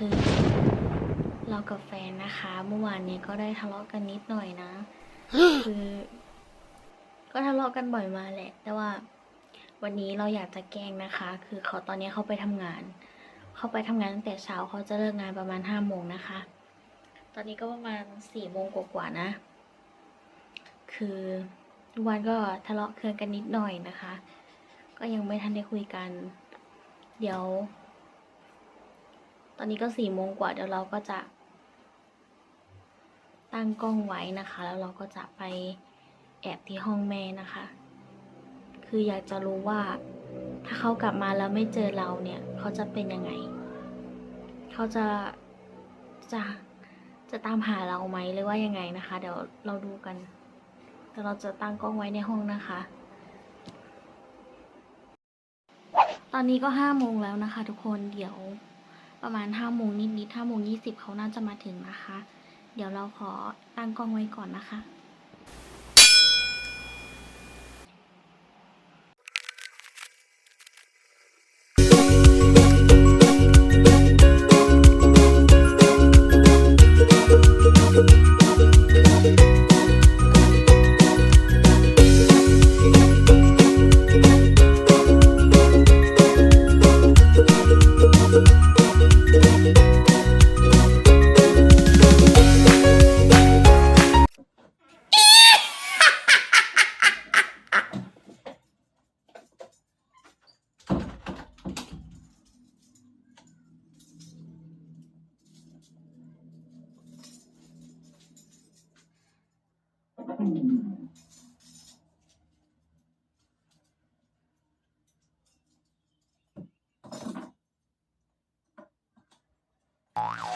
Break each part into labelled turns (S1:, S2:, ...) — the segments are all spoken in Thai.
S1: คือ เรากับแฟนนะคะ เมื่อวานนี้ก็ได้ทะเลาะกันนิดหน่อยนะ คือ ก็ทะเลาะกันบ่อยมาแหละ แต่ว่า วันนี้เราอยากจะแกล้งนะคะ คือเขาตอนนี้เขาไปทำงาน เขาไปทำงานตั้งแต่เช้าเขาจะเลิกงานประมาณห้าโมงนะคะ ตอนนี้ก็ประมาณสี่โมงกว่าๆนะ คือทุกวันก็ทะเลาะเคืองกันนิดหน่อยนะคะ ก็ยังไม่ทันได้คุยกัน เดี๋ยว ตอนนี้ก็สี่โมงกว่าเดี๋ยวเราก็จะ ตั้งกล้องไว้นะคะ แล้วเราก็จะไปแอบที่ห้องแม่นะคะ คืออยากจะรู้ว่า ถ้าเขากลับมาแล้วไม่เจอเราเนี่ย เขาจะเป็นยังไง เขาจะจะจะตามหาเราไหมหรือว่ายังไงนะคะ เดี๋ยวเราดูกันเดี๋ยวเราจะตั้งกล้องไว้ในห้องนะคะ ตอนนี้ก็ห้าโมงแล้วนะคะ ทุกคนเดี๋ยว ประมาณห้าโมงนิดๆห้าโมงยี่สิบเขาน่าจะมาถึงนะคะ เดี๋ยวเราขอตั้งกล้องไว้ก่อนนะคะ ทุ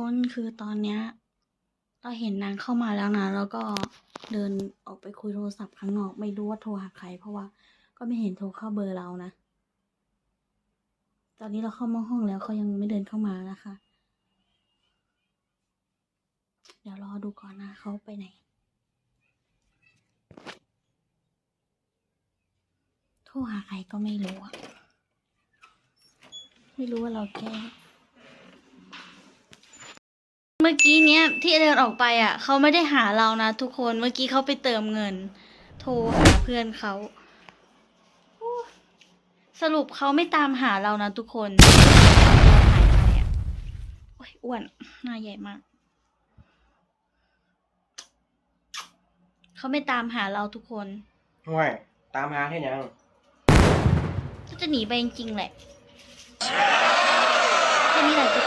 S1: คนคือตอนเนี้ยเราเห็นนางเข้ามาแล้วนะ แล้วก็เดินออกไปคุยโทรศัพท์ข้างนอก ไม่รู้ว่าโทรหาใคร เพราะว่าก็ไม่เห็นโทรเข้าเบอร์เรานะ ตอนนี้เราเข้ามาห้องแล้วเขายังไม่เดินเข้ามานะคะ เดี๋ยวรอดูก่อนนะเขาไปไหน โทรหาใครก็ไม่รู้อะไม่รู้ว่าเราแก้ มื่อกี้เนี้ยที่เดินออกไปอะเขาไม่ได้หาเรานะทุกคนเมื่อกี้เขาไปเติมเงิน โทรหาเพื่อนเขาโอ้สรุปเขาไม่ตามหาเรานะทุกคนเราหายไปอะโอ้ยอ้วนหน้าใหญ่มากเขาไม่ตามหาเราทุกคน
S2: ห่วยตามหาให้ยัง
S1: ก็จะหนีไปจริงๆแหละแค่นี้แหละทุก